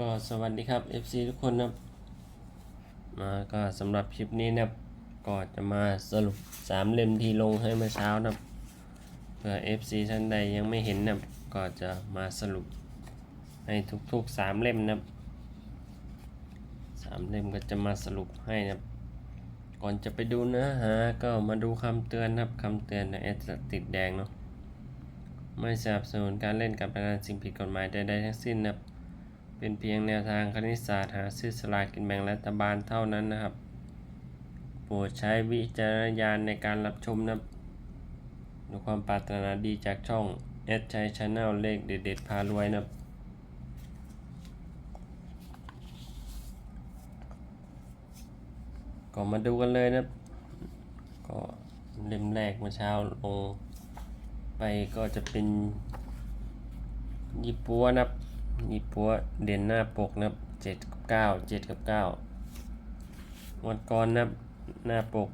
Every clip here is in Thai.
ก็สวัสดีครับ FC ทุกคนนะครับมาก็สำหรับคลิปนี้นะก็จะมาสรุปสามเล่มที่ลงให้เมื่อเช้านะเผื่อ FC ท่านใดยังไม่เห็นนะก็จะมาสรุปให้ทุกๆสามเล่มนะครับสามเล่มก็จะมาสรุปให้นะก่อนจะไปดูเนื้อหาก็มาดูคำเตือนนะครับคำเตือนในแอดติดแดงเนาะไม่สนับสนุนการเล่นการพนันสิ่งผิดกฎหมายใดๆทั้งสิ้นนะครับ เป็นเพียงแนวทางคณิตศาสตร์หาซื้อสลากกินแบ่งรัฐบาลเท่านั้นนะครับ โปรดใช้วิจารณญาณในการรับชมนะด้วยความปรารถนาดีจากช่องแอดชัยชาแนลเลขเด็ดๆพารวยนะครับก็มาดูกันเลยนะ ก็เล่มแรกเมื่อเช้าลงไปก็จะเป็นยี่ปัวนะครับ ยี่ปัวเด่นหน้าปกนะครับเจ็ดกับเก้าเจ็ดกับเก้าวันก่อนนะครับหน้าปก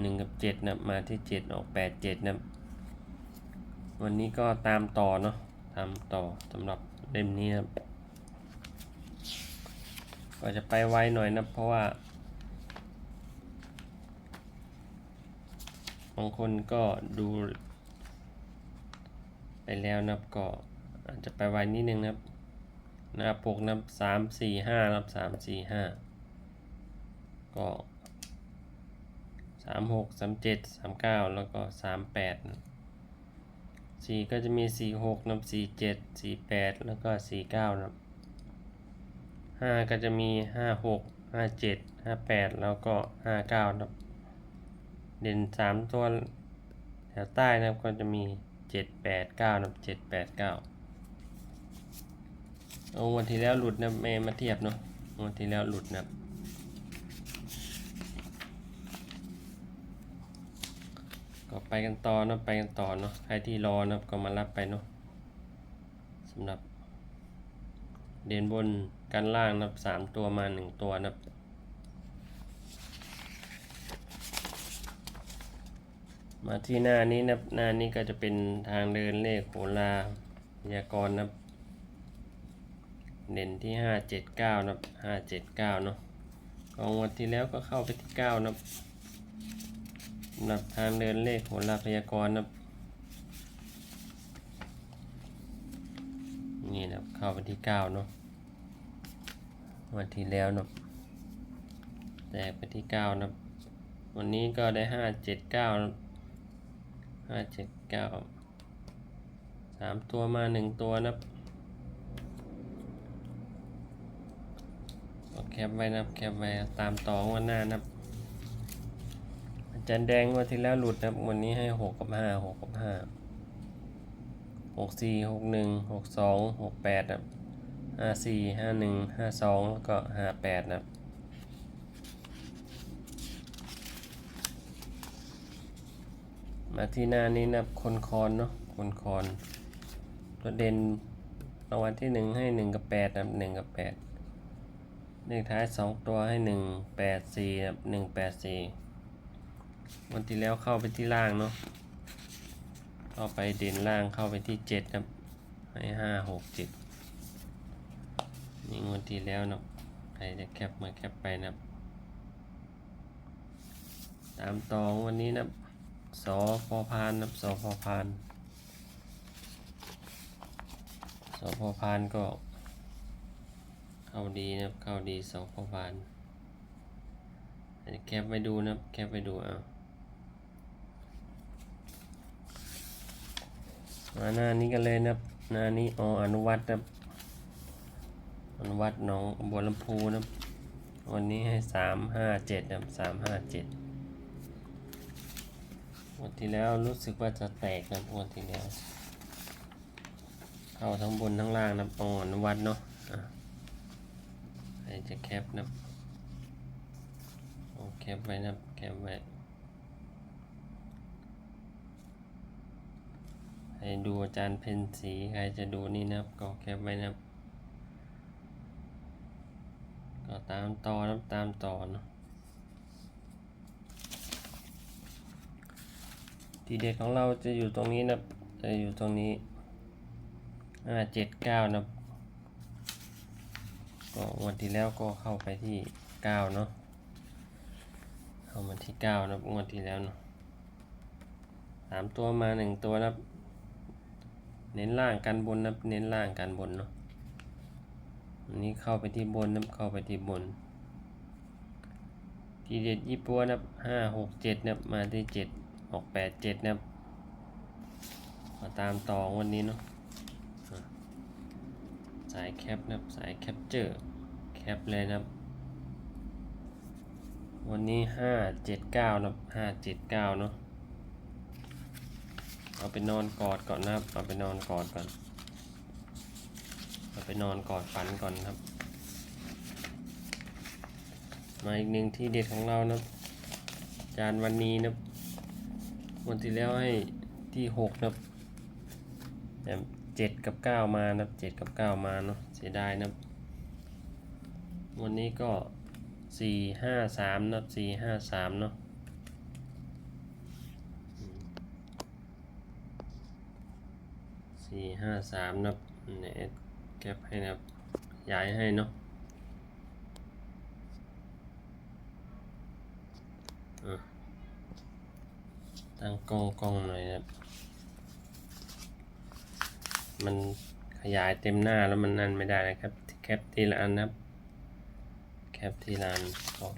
หนึ่งกับเจ็ดนะมาที่เจ็ดออกแปดเจ็ดนะวันนี้ก็ตามต่อเนาะตามต่อสำหรับเล่มนี้นะครับก็จะไปไวหน่อยนะเพราะว่าบางคนก็ดูไปแล้วนะก็ อาจจะไปไวนิดนึงนะครับ หน้าปกนับสามสี่ห้านับสามสี่ห้าก็สามหกสามเจ็ดสามเก้าแล้วก็สามแปดสี่ก็จะมีสี่หกนับสี่เจ็ดสี่แปดแล้วก็สี่เก้านับห้าก็จะมีห้าหกห้าเจ็ดห้าแปดแล้วก็ห้าเก้านับเด่นสามตัวแถวใต้นะครับก็จะมีเจ็ดแปดเก้านับเจ็ดแปดเก้า เอาวันที่แล้วหลุดนะเมมาเทียบเนาะวันที่แล้วหลุดนะก็ไปกันต่อเนาะไปกันต่อเนาะใครที่รอนะก็มารับไปเนาะสำหรับ เด่นบนกันล่างนะสามตัวมาหนึ่งตัวนะมาที่หน้านี้นะหน้านี้ก็จะเป็นทางเดินเลขโหราพยากรณ์นะ เด่นที่ห้าเจ็ดเก้านะห้าเจ็ดเก้าเนาะของวันที่แล้วก็เข้าไปที่เก้านะสำหรับทางเดินเลขโหราพยากรณ์นะนี่นะเข้าไปที่เก้าเนาะวันที่แล้วนะแตกไปที่เก้านะวันนี้ก็ได้ห้าเจ็ดเก้านะห้าเจ็ดเก้าสามตัวมาหนึ่งตัวนะครับก็ แคปไว้นับแคปไว้ตามต่อวันหน้านับอาจารย์แดงวันที่แล้วหลุดนับวันนี้ให้หกกับห้าหกกับห้าหกสี่หกหนึ่งหกสองหกแปดครับห้าสี่ห้าหนึ่งห้าสองแล้วก็ห้าแปดนับมาที่หน้านี้นะครับคนคอนเนาะคนคอนตัวเด่นรางวัลที่หนึ่งให้หนึ่งกับแปดนับหนึ่งกับแปด เลขท้ายสองตัวให้หนึ่งแปดสี่ครับหนึ่งแปดสี่วันที่แล้วเข้าไปที่ล่างเนาะเข้าไปเด่นล่างเข้าไปที่เจ็ดครับให้ห้าหกเจ็ดนี่งวันที่แล้วเนาะใครจะแคปมาแคปไปนะตามตองวันนี้นะสอพอพานนะสอพอพานสอพอพานก็ เข้าดีนะครับเข้าดีสอพอพานอันนี้แคปไปดูนะครับแคปไปดูเอามาหน้านี้กันเลยนะครับหน้านี้อ๋ออนุวัตนะครับอนุวัตหน้องบัวลำพูนะครับวันนี้ให้สามห้าเจ็ดนะครับสามห้าเจ็ดวันที่แล้วรู้สึกว่าจะแตกนะวันที่แล้ว เข้าทั้งบนทั้งล่างนะปอนวัดเนาะ จะแคปนะโอแคปไว้นะแคปไว้ให้ดูอาจารย์เพนสีใครจะดูนี่นะครับก็แคปไว้นะครับก็ตามต่อนะตามต่อนะทีเด็ดของเราจะอยู่ตรงนี้นะจะอยู่ตรงนี้ห้าเจ็ดเก้านะ ก็วันที่แล้วก็เข้าไปที่เก้าเนาะเข้ามาที่เก้านะงวันที่แล้วเนาะสามตัวมาหนึ่งตัวนะเน้นล่างกันบนนะเน้นล่างกันบนเนาะอันนี้เข้าไปที่บนนะเข้าไปที่บน ทีเด็ดยี่ปัวนะห้าหกเจ็ดนะมาที่เจ็ดหกแปดเจ็ดนะมาตามต่อวันนี้เนาะายแคปนะครับสายแคปเจอร์แคปเลยนะครับ วันนี้ห้าเจ็ดเก้านะห้าเจ็ดเก้าเนาะเอาไปนอนกอดก่อนนะครับ เอาไปนอนกอดก่อน เอาไปนอนกอดฝันก่อนครับ มาอีกหนึ่งที่เด็ดของเรานะจานวันนี้นะวันที่แล้วให้ที่หกนะแต่ กับเก้ามานะเจ็ดกับเก้ามาเนาะเสียดายนะวันนี้ก็สี่ห้าสามนะสี่ห้าสามเนาะสี่ห้าสามนะเนี่ยแก็บให้นะครับย้ายให้เนาะตั้งกล้องกล้องหน่อยนะครับ มันขยายเต็มหน้าแล้วมันนั่นไม่ได้นะครับ แคปทีละอันนะครับ แคปทีละอันก็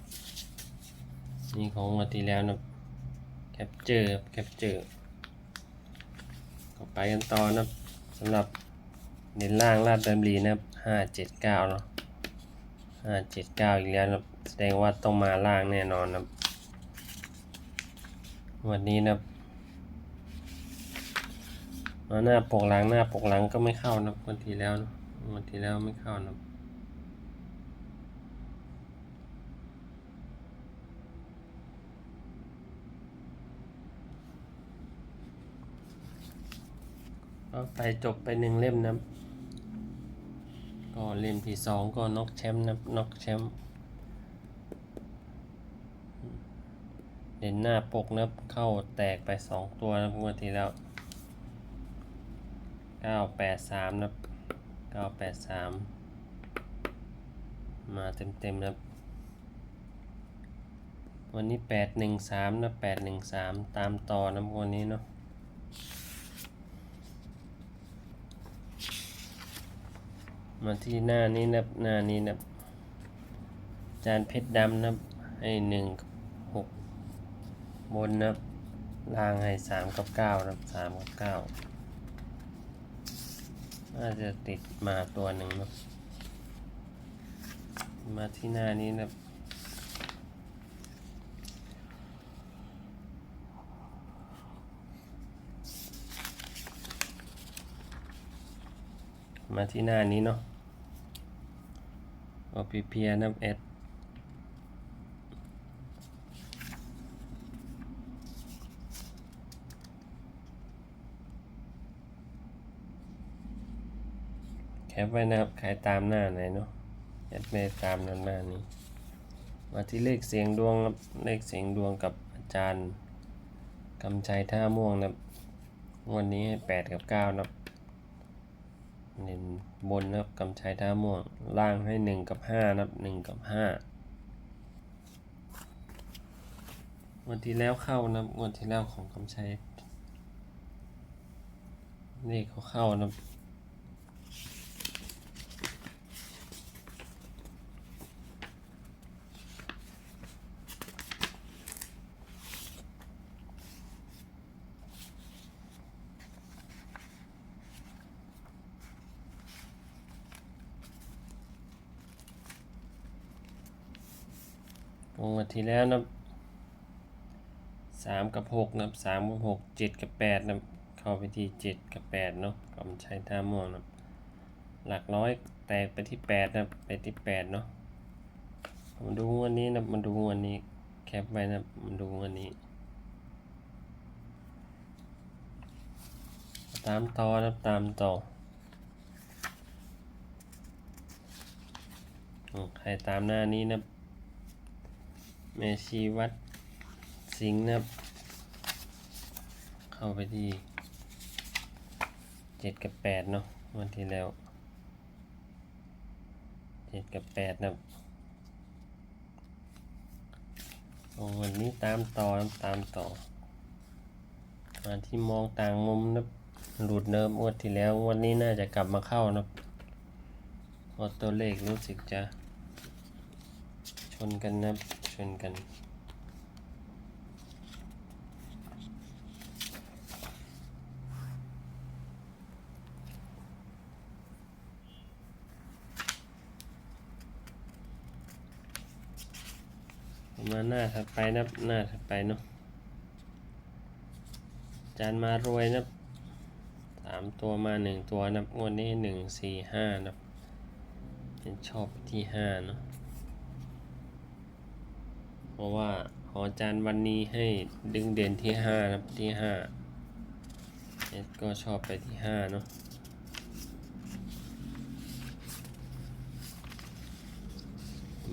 นี่ของงวันที่แล้วนะแคปเจอร์แคปเจอร์ก็ไปกันต่อนะสำหรับเน้นล่างลาดดัมรีนะครับห้าเจ็ดเก้าเนาะห้าเจ็ดเก้าอีกแล้วนะแสดงว่าต้องมาล่างแน่นอนนะวันนี้นะ หน้าปกหลังหน้าปกหลังก็ไม่เข้านะวันทีแล้วนะวันทีแล้วไม่เข้านะก็ไปจบไปหนึ่งเล่มนะก็เล่มที่สองก็นอกแชมป์นะนกแชมป์เด่นหน้าปกนับเข้าแตกไปสองตัวนะงวดที่แล้ว เก้าแปดสามนะเก้าแปดสามมาเต็มเต็มๆนะวันนี้แปดหนึ่งสามนะแปดหนึ่งสามตามต่อนะวันนี้เนาะมาที่หน้านี้นะหน้านี้นะจานเพชรดำนะให้หนึ่งหกบนนะล่างให้สามกับเก้านะสามกับเก้า น่าจะติดมาตัวหนึ่งเนาะมาที่หน้านี้นะมาที่หน้านี้เนาะโอพีเพียนับเอส ปไว้นะครับใครตามหน้าไหนเนาะแอดเมตามนั้นหน้านี้ มาที่เลขเสียงดวงครับเลขเสียงดวงกับอาจารย์กำชัยท่าม่วงนะครับวันนี้ให้แปดกับเก้านะครับเน้นบนนะครับกำชัยท่าม่วง ล่างให้หนึ่งกับห้านะครับหนึ่งกับห้าวันที่แล้วเข้านะวันที่แล้วของกำชัยเลขเขาเข้านะครับ ลงมา ที่แล้วนะสามกับหกนับสามกับหกเจ็ดกับแปดนะเข้าไปที่เจ็ดกับแปดเนาะก็ใช้ท่าม่วงนะหลักร้อยแตกไปที่แปดนะไปที่แปดเนาะมาดูวันนี้นะมาดูวันนี้แคปไว้นะมาดูวันนี้ ตามต่อนะตามต่อใครตามหน้านี้นะ แม่ชีวัดสิงห์นะครับ เข้าไปที่เจ็ดกับแปดเนาะวันที่แล้วเจ็ดกับแปดนะครับโอ้วันนี้ตามต่อตามต่อมาที่มองต่างมุมนะหลุดเนิมงวดที่แล้ววันนี้น่าจะกลับมาเข้านะพราะตัวเลขรู้สึกจะชนกันนะ ชนกัน มาหน้าถัดไปนับหน้าถัดไปเนาะจานมารวยนับสามตัวมาหนึ่งตัวนับงวดนี้หนึ่งสี่ห้านับเป็นชอบที่ห้าเนาะ เพราะว่าขอจานวันนี้ให้ดึงเด่นที่ห้านับที่ห้าเอ็ดก็ชอบไปที่ห้าเนาะ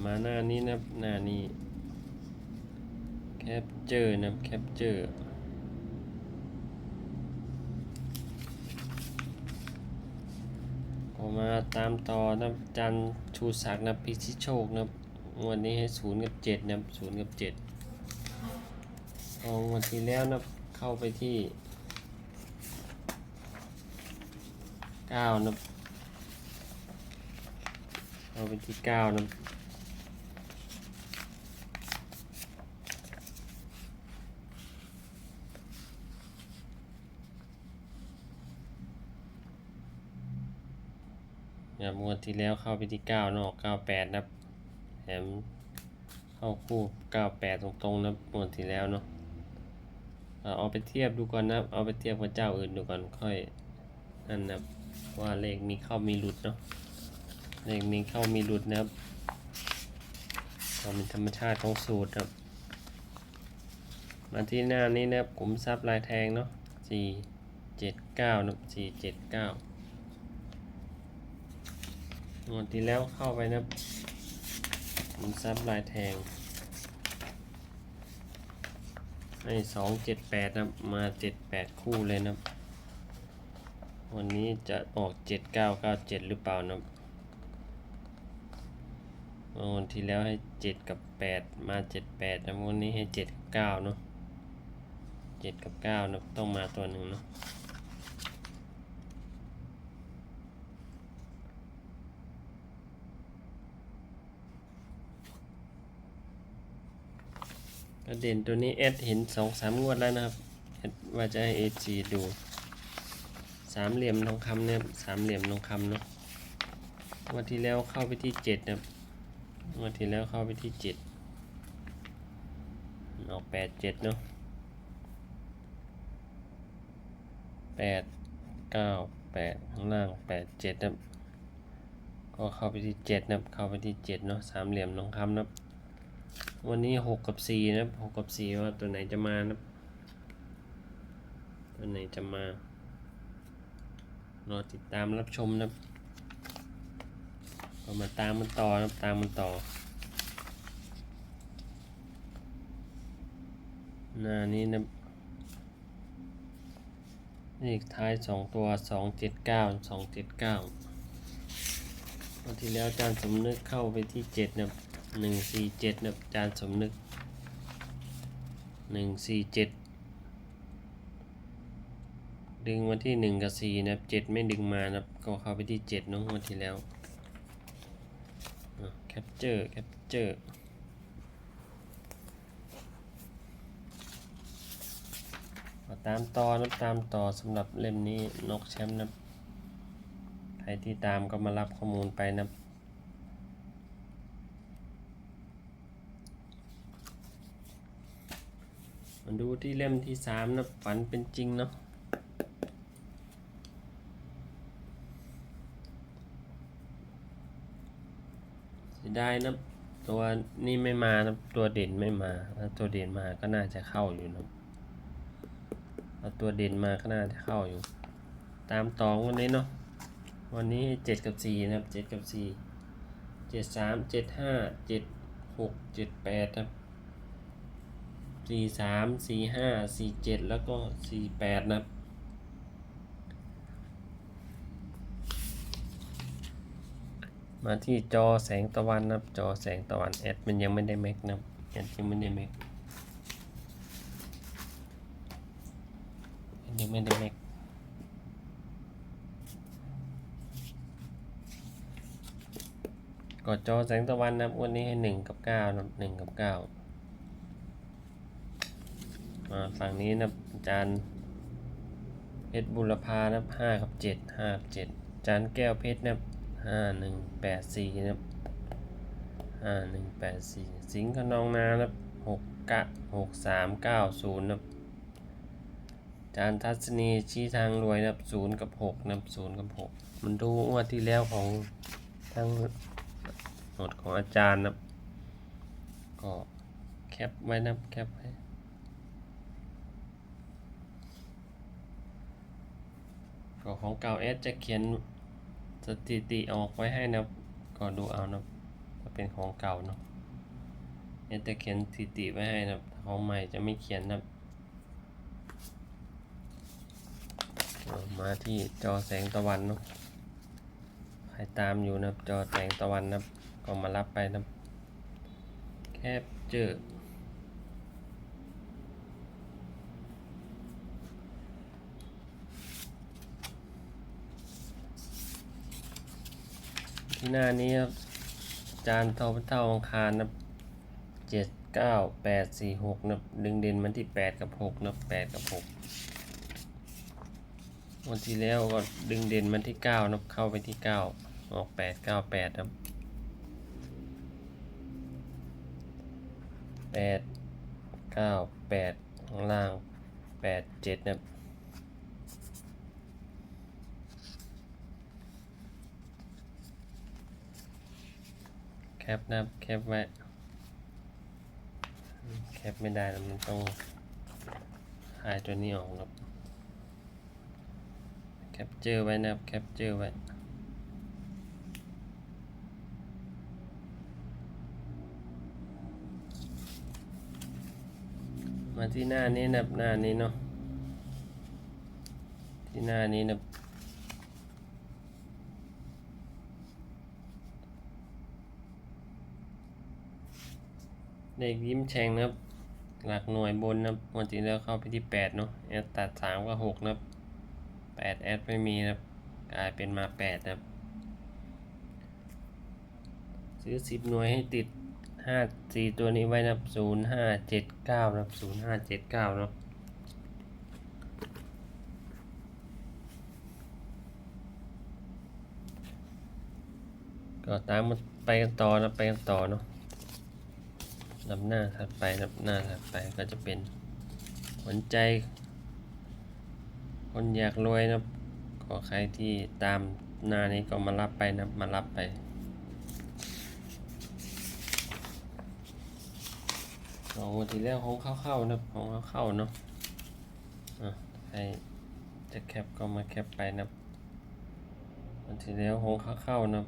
มาหน้านี้นับหน้านี้แคปเจอร์นะแคปเจอร์ก็มาตามต่อนะจันชูศักดิ์นะพิชิตโชคนะ วันนี้ให้ศูนย์กับเจ็ดนะศูนย์กับเจ็ดเอาวันที่แล้วนะเข้าไปที่เก้านะเข้าไปที่เก้านะนะครับงวดที่แล้วเข้าไปที่เก้านอะเก้าแปดนะครับ แถมเข้าคู่เก้าแปดตรงๆนะครับงวดที่แล้วเนาะเอาไปเทียบดูก่อนนะเอาไปเทียบกับเจ้าอื่นดูก่อนค่อยนั่นนะว่าเลขมีเข้ามีหลุดเนาะเลขมีเข้ามีหลุดนะครับเป็นธรรมชาติของสูตรนะครับ มาที่หน้านี้นะครับกลุ่มซับลายแทงเนาะสี่เจ็ดเก้านะครับสี่เจ็ดเก้างวดที่แล้วเข้าไปนะ ผมซับลายแทง ให้สองเจ็ดแปดนะมาเจ็ดแปดคู่เลยนะ วันนี้จะออกเจ็ดเก้าเก้าเจ็ดหรือเปล่านะวันที่แล้วให้เจ็ดกับแปดมาเจ็ดแปดนะวันนี้ให้เจ็ดเก้าเนาะเจ็ดกับเก้านะต้องมาตัวหนึ่งเนาะ กระเด็นตัวนี้เอสเห็นสองสามงวดแล้วนะครับเอสว่าจะให้เอจีดูสามเหลี่ยมทองคำเนี่ยสามเหลี่ยมทองคำเนาะวันที่แล้วเข้าไปที่เจ็ดนะวันที่แล้วเข้าไปที่เจ็ดออกแปดเจ็ดเนาะแปดเก้าแปดข้างล่างแปดเจ็ดนะก็เข้าไปที่เจ็ดนะเข้าไปที่เจ็ดเนาะสามเหลี่ยมทองคำนะครับ วันนี้หกกับสี่นะหกกับสี่ว่าตัวไหนจะมานะตัวไหนจะมารอติดตามรับชมนะก็มาตามมันต่อนับตามมันต่อ หน้านี้นะเลขท้ายสองตัวสองเจ็ดเก้าสองเจ็ดเก้าวันที่แล้วอาจารย์สมนึกเข้าไปที่เจ็ดนะ หนึ่งสี่เจ็ดนะอาจารย์สมนึกหนึ่งสี่เจ็ดดึงมาที่หนึ่งกับสี่นะครับเจ็ดไม่ดึงมานะครับก็เข้าไปที่เจ็ดน้องวันที่แล้วแคปเจอร์แคปเจอร์ตามต่อนะตามต่อสำหรับเล่มนี้นกแชมป์นะใครที่ตามก็มารับข้อมูลไปนะ มา ดูที่เล่มที่สามนะฝันเป็นจริงเนาะเสียดายนะตัวนี่ไม่มานะตัวเด่นไม่มาถ้าตัวเด่นมาก็น่าจะเข้าอยู่นะถ้าตัวเด่นมาก็น่าจะเข้าอยู่ ตามตองวันนี้เนาะวันนี้เจ็ดกับสี่นะครับเจ็ดกับสี่เจ็ดสามเจ็ดห้าเจ็ดหกเจ็ดแปดครับ สี่สามสี่ห้าสี่เจ็ดแล้วก็สี่แปดนะครับมาที่จอแสงตะวันนะครับจอแสงตะวันแอดมันยังไม่ได้แม็กนะครับแอดยังไม่ได้แม็กแอดยังไม่ได้แม็กกดจอแสงตะวันนะครับวันนี้ให้หนึ่งกับเก้านะครับหนึ่งกับเก้า มาฝั่งนี้นับอาจารย์เพชรบุรพานะครับห้ากับเจ็ดห้าเจ็ดอาจารย์แก้วเพชรนับห้าหนึ่งแปดสี่นับห้าหนึ่งแปดสี่สิงห์ขนองนานะครับหกกะหกสามเก้าศูนย์นับอาจารย์ทัศนีชี้ทางรวยนับศูนย์กับหกนับศูนย์กับหกมันดูงวดที่แล้วของทั้งหนดของอาจารย์นับก็แคปไว้นับแคปไว้ ก็ของเก่าเอสจะเขียนสถิติออกไว้ให้นะก็ดูเอานะครับถ้าเป็นของเก่าเนาะเอสจะเขียนสถิติไว้ให้นะของใหม่จะไม่เขียนนะมาที่จอแสงตะวันเนาะใครตามอยู่นะจอแสงตะวันนะก็มารับไปนะแคปเจอ ที่หน้านี้ครับ จานเท่าเท่าอังคารนะเจ็ดเก้าแปดสี่หกนะดึงเด่นมันที่แปดกับหกนะแปดกับหกวันที่แล้วก็ดึงเด่นมันที่เก้านะเข้าไปที่เก้าออกแปดเก้าแปดครับแปดเก้าแปดข้างล่างแปดเจ็ดนะครับ แคปนะครับแคปไว้แคปไม่ได้แล้วมันต้องหายตัวนี้ออกครับแคปเจอไว้นะครับแคปเจอไว้มาที่หน้านี้นะหน้านี้เนาะที่หน้านี้นะ เด็กยิ้มแฉ่งนะครับ หลักหน่วยบนนะครับวันที่แล้วเข้าไปที่แปดเนาะแอดตัดสามกับหกนะครับแปดแอดไม่มีนะครับกลายเป็นมาแปดนะครับ ซื้อสิบหน่วยให้ติดห้าสี่ตัวนี้ไว้นะครับศูนย์ห้าเจ็ดเก้านะครับศูนย์ห้าเจ็ดเก้าเนาะก็ตามมาไปกันต่อนะไปกันต่อเนาะ ลำหน้าถัดไปลำหน้าถัดไปก็จะเป็นหัวใจ คนอยากรวยนะขอใครที่ตามหน้านี้ก็มารับไปนะมารับไปของวันที่แล้วของเข้าๆนะของเข้าๆเนาะอะใครจะแคปก็มาแคปไปนะวันที่แล้วของเข้าๆนะ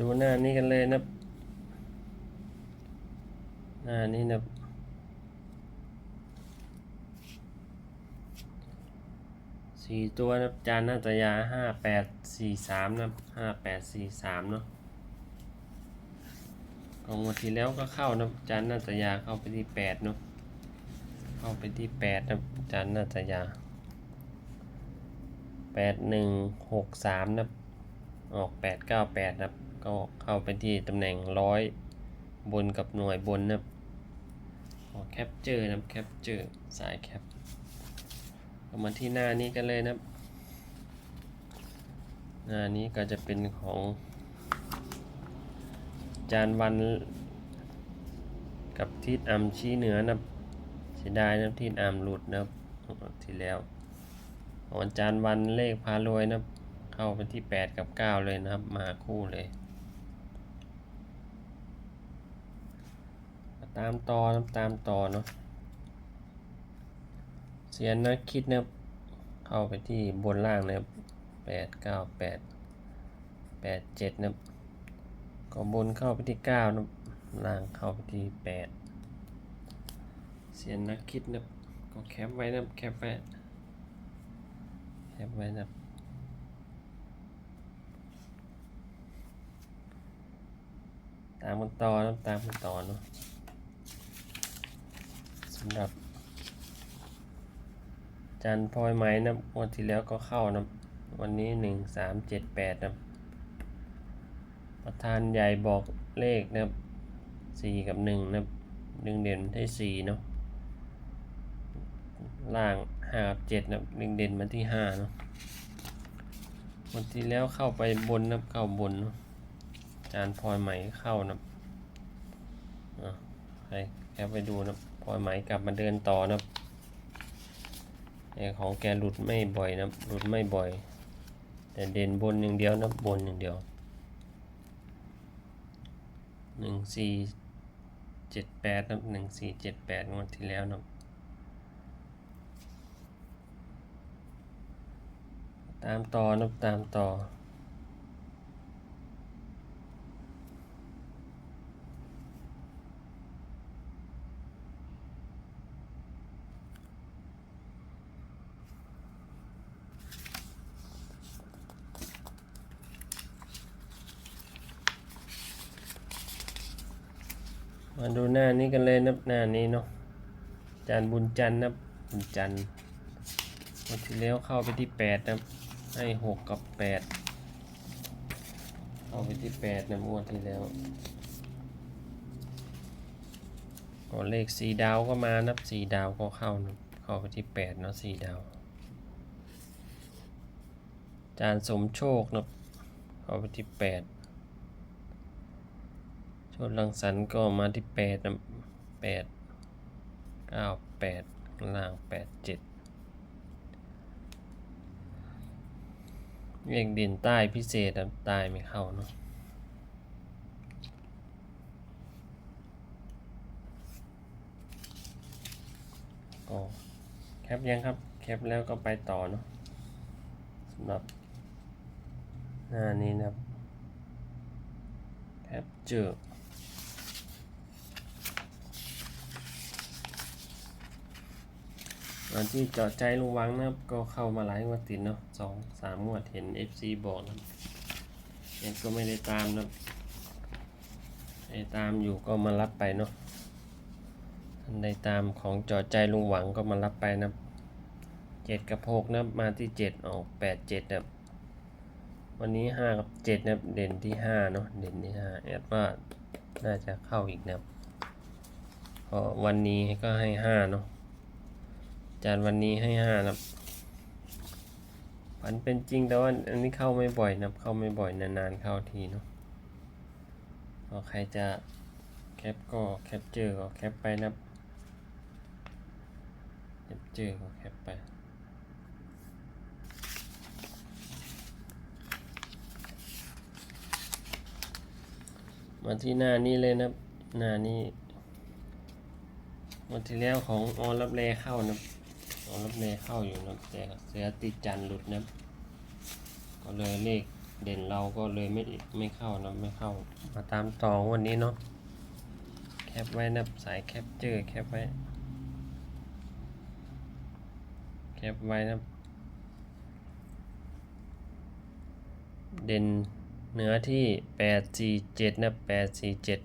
ดูหน้านี้กันเลยนะหน้านี้นะสี่ตัวนะจานนาตยาห้าแปดสี่สามนะห้าแปดสี่สามเนาะของวันที่แล้วก็เข้านะจานนาตยาเข้าไปที่แปดเนาะเข้าไปที่แปดนะจานนาตยาแปดหนึ่งหกสามนะออกแปดเก้าแปดนะ ก็เข้าไปที่ตำแหน่งร้อยบนกับหน่วยบนนะขอแคปเจอร์นะแคปเจอร์สายแคปมาที่หน้านี้กันเลยนะหน้านี้ก็จะเป็นของจานวันกับทิศอัมชี้เหนือนะเสียดายนะทิศอัมหลุดนะที่แล้วของจานวันเลขพารวยนะเข้าไปที่ 8 กับ 9 เลยนะครับ มาคู่เลย ตามต่อตามต่อเนาะเสียนนักคิดนะครับเข้าไปที่บนล่างนะครับแปดเก้าแปดแปดเจ็ดนะครับก็บนเข้าไปที่เก้านะล่างเข้าไปที่แปดเสียนนักคิดนะก็แคปไว้นะแคปไว้แคปไว้นะตามกันต่อนะตามกันต่อเนาะ สำหรับจันพลอยไหมนะวันที่แล้วก็เข้านะวันนี้หนึ่งสามเจ็ดแปดนะประธานใหญ่บอกเลขนะครับสี่กับหนึ่งนะหนึ่งเด่นได้สี่เนาะล่างห้ากับเจ็ดนะหนึ่งเด่นมาที่ห้าเนาะวันที่แล้วเข้าไปบนนะเข้าบนเนาะจานพลอยไหมเข้านะอะใครแค่ไปดูนะ พลอยไหมกลับมาเดินต่อนะแต่ของแกหลุดไม่บ่อยนะหลุดไม่บ่อย แต่เด่นบนอย่างเดียวนะบนอย่างเดียวหนึ่งสี่เจ็ดแปดนะหนึ่งสี่เจ็ดแปดงวดที่แล้วนะตามต่อนะตามต่อ มาดูหน้านี้กันเลยนะหน้านี้เนาะจานบุญจันทร์นะบุญจันทร์วันที่แล้วเข้าไปที่แปดนะให้หกกับแปดเข้าไปที่แปดนะงวดที่แล้วก็เลขสี่ดาวก็มานับสี่ดาวก็เข้านะเข้าไปที่แปดเนาะสี่ดาว จานสมโชคนะเข้าไปที่แปด ชนลังสันก็มาที่แปดนะแปดเก้าแปดล่างแปดเจ็ดเรียกเด่นใต้พิเศษนะใต้ไม่เข้าเนาะก็แคปยังครับ แคปแล้วก็ไปต่อเนาะสำหรับหน้านี้นะครับแคปเจอ วันที่เจาะใจลุงวังนะครับ ก็เข้ามาหลายงวดติดเนาะสองสามงวดเห็น FC บอกนะครับยังก็ไม่ได้ตามนะไอ้ตามอยู่ก็มารับไปเนาะท่านใดตามของเจาะใจลุงหวังก็มารับไปนะเจ็ดกับหกนะมาที่เจ็ดออกแปดเจ็ดนะวันนี้ห้ากับเจ็ดนะเด่นที่ห้าเนาะเด่นที่ห้าแอดว่าน่าจะเข้าอีกนะเพราะวันนี้ก็ให้ห้าเนาะ จานวันนี้ให้ห้านะครับฝันเป็นจริงแต่ว่าอันนี้เข้าไม่บ่อยนับเข้าไม่บ่อยนานๆเข้าทีเนาะก็ใครจะแคปก็แคปเจอก็แคปไปนับแคปเจอก็แคปไปมาที่หน้านี้เลยนะหน้านี้วันที่แล้วของออรับแลเข้านะ ครับออรับแลเข้าอยู่นะแต่เสือติดจันหลุดนะก็เลยเลขเด่นเราก็เลยไม่ไม่เข้านะไม่เข้า มาตามต่อวันนี้เนาะแคปไว้นะสายแคปเจอร์แคปไว้ แคปไว้นะเด่นเหนือที่แปดสี่เจ็ดนะแปดสี่เจ็ด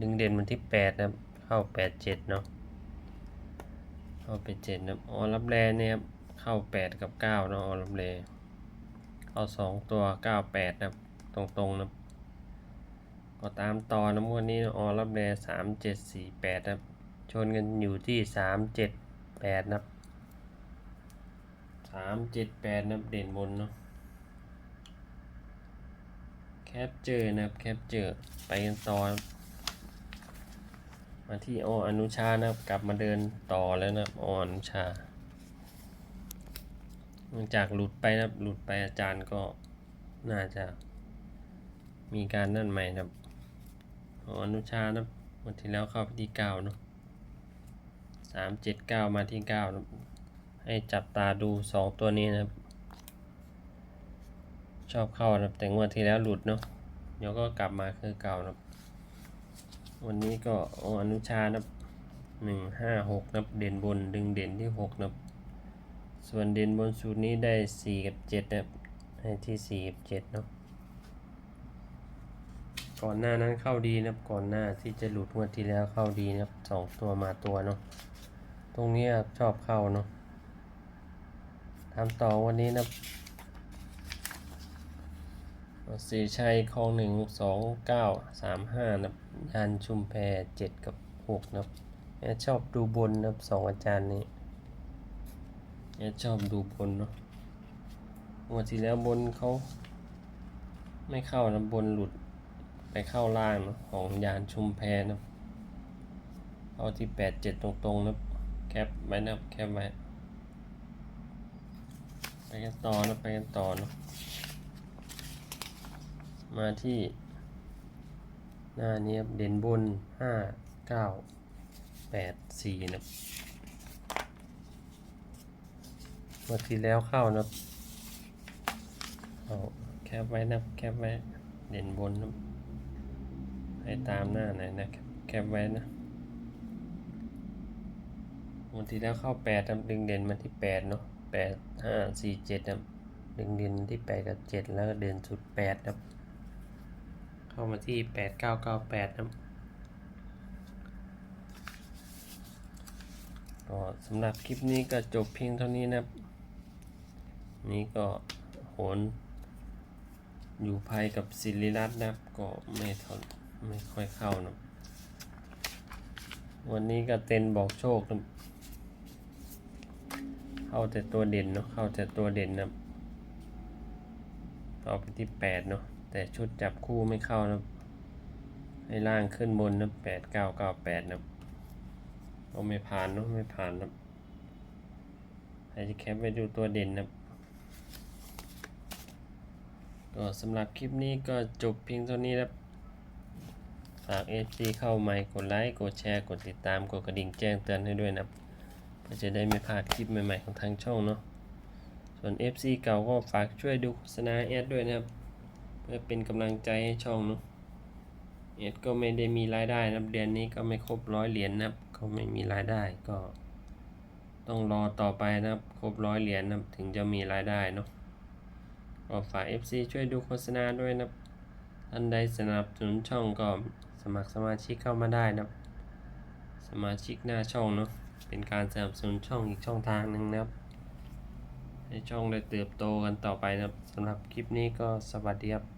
ดึงเด่นมันที่แปดนะ เข้าแปดเจ็ดเนาะ เข้าไปเจ็ดนะครับออรับแรเนี่ยครับเข้าแปดกับเก้าเนาะออรับแรเข้าสองตัวเก้าแปดนะครับตรงๆนะก็ตามต่อนะวันนี้ออรับแรสามเจ็ดสี่แปดนะชนกันอยู่ที่สามเจ็ดแปดนะสามเจ็ดแปดนะเด่นบนเนาะแคปเจอร์นะครับแคปเจอร์ไปกันต่อ มาที่ออนุชานะครับ กลับมาเดินต่อแล้วนะครับออนุชาหลังจากหลุดไปนะครับหลุดไปอาจารย์ก็น่าจะมีการนั่นใหม่นะครับออนุชานะครับวันที่แล้วเข้าไปที่เก้าเนาะสามเจ็ดเก้ามาที่เก้านะครับให้จับตาดูสองตัวนี้นะครับ ชอบเข้านะครับแต่งวดที่แล้วหลุดเนาะเดี๋ยวก็กลับมาคือเก่านะครับ วันนี้ก็ออนุชานะครับหนึ่งห้าหกนะครับเด่นบนดึงเด่นที่หกนะครับ ส่วนเด่นบนสูตรนี้ได้สี่กับเจ็ดนะครับให้ที่สี่กับเจ็ดเนาะก่อนหน้านั้นเข้าดีนะครับก่อนหน้าที่จะหลุดงวดที่แล้วเข้าดีนะครับสองตัวมาตัวเนาะตรงนี้ชอบเข้าเนาะทำต่อวันนี้นะครับ สีชัยคลองหนึ่งสองเก้าสามห้านับยานชุมแพเจ็ดกับหกนับแอดชอบดูบนนับสองอาจารย์นี้แอดชอบดูบนเนาะงวดที่แล้วบนเขาไม่เข้านะบนหลุดไปเข้าล่างนะของยานชุมแพนับเอาที่แปดเจ็ดตรงๆนะครับแคปไว้นับแคปไว้ไปกันต่อนะไปกันต่อนะ มาที่ หน้านี้ครับเด่นบนห้าเก้าแปดสี่นะครับเมื่อที่แล้วเข้านะครับเอาแคปไว้นะแคปไว้ เด่นบนนะให้ตามหน้าหน่อยนะครับแคปไว้นะวันที่แล้วเข้าแปดครับดึงเด่นมาที่แปดเนาะแปดห้าสี่เจ็ดดึงเด่นที่แปดกับเจ็ดแล้วก็เด่นสุดแปดครับ เข้ามาที่แปดเก้าเก้าแปดครับก็สำหรับคลิปนี้ก็จบเพียงเท่านี้นะนี่ก็โหนอยู่ภัยกับศิริรัตน์นะก็ไม่ทนไม่ค่อยเข้านะวันนี้ก็เต็นบอกโชคนะเข้าแต่ตัวเด่นเนาะเข้าแต่ตัวเด่นนะเอาไปที่แปดเนาะ แต่ชุดจับคู่ไม่เข้านะให้ล่างขึ้นบนนะแปดเก้าเก้าแปดนะก็ไม่ผ่านเนาะไม่ผ่านนะให้จะแคปไปดูตัวเด่นนะก็สำหรับคลิปนี้ก็จบเพียงเท่านี้ครับฝาก FC เข้าใหม่กดไลค์กดแชร์กดติดตามกดกระดิ่งแจ้งเตือนให้ด้วยนะเพื่อจะได้ไม่พลาดคลิปใหม่ๆของทางช่องเนาะส่วน FC เก่าก็ฝากช่วยดูโฆษณาแอดด้วยนะครับ เพื่อเป็นกำลังใจให้ช่องเนาะแอดก็ไม่ได้มีรายได้นะครับเดือนนี้ก็ไม่ครบร้อยเหรียญนะครับก็ไม่มีรายได้ก็ ต้องรอต่อไปนะครับครบร้อยเหรียญนะครับถึงจะมีรายได้เนาะก็ฝาก FC ช่วยดูโฆษณาด้วยนะครับท่านใดสนับสนุนช่องก็สมัครสมาชิกเข้ามาได้นะครับ สมาชิกหน้าช่องเนาะเป็นการสนับสนุนช่องอีกช่องทางหนึ่งนะครับให้ช่องได้เติบโตกันต่อไปนะครับสำหรับคลิปนี้ก็สวัสดีครับ